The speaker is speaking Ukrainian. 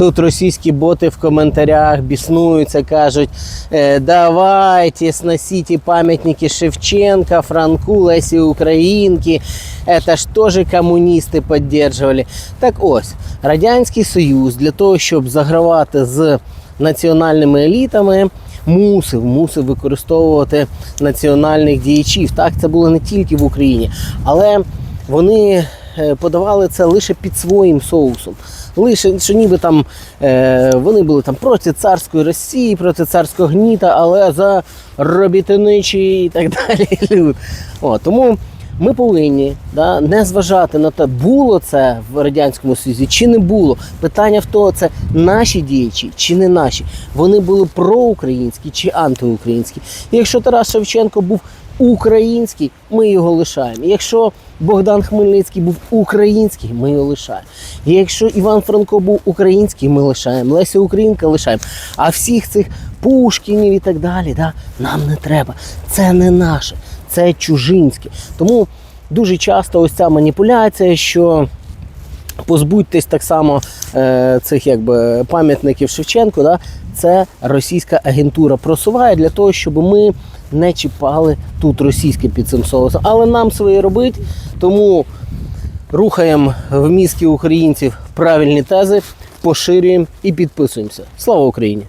Тут російські боти в коментарях біснуються, кажуть, е, давайте сносите пам'ятники Шевченка, Франку, Лесі Українки. Это ж теж комуністи підтримували. Так ось, Радянський Союз для того, щоб загравати з національними елітами, мусив, мусив використовувати національних діячів. Так, це було не тільки в Україні, але вони подавали це лише під своїм соусом. Лише що ніби там е, вони були там проти царської Росії, проти царського гніта, але за робітничі і так далі. О, тому ми повинні да, не зважати на те, було це в радянському Союзі чи не було. Питання в тому, це наші діячі чи не наші. Вони були проукраїнські чи антиукраїнські. І якщо Тарас Шевченко був український, ми його лишаємо. Якщо Богдан Хмельницький був український, ми його лишаємо. І якщо Іван Франко був український, ми лишаємо. Леся Українка лишаємо. А всіх цих Пушкінів і так далі, да, нам не треба. Це не наше, це чужинське. Тому дуже часто ось ця маніпуляція, що позбудьтесь так само е, цих якби пам'ятників Шевченку, да, це російська агентура просуває для того, щоб ми не чіпали тут російське під цим соусом. Але нам своє робить, тому рухаємо в мізки українців правильні тези, поширюємо і підписуємося. Слава Україні!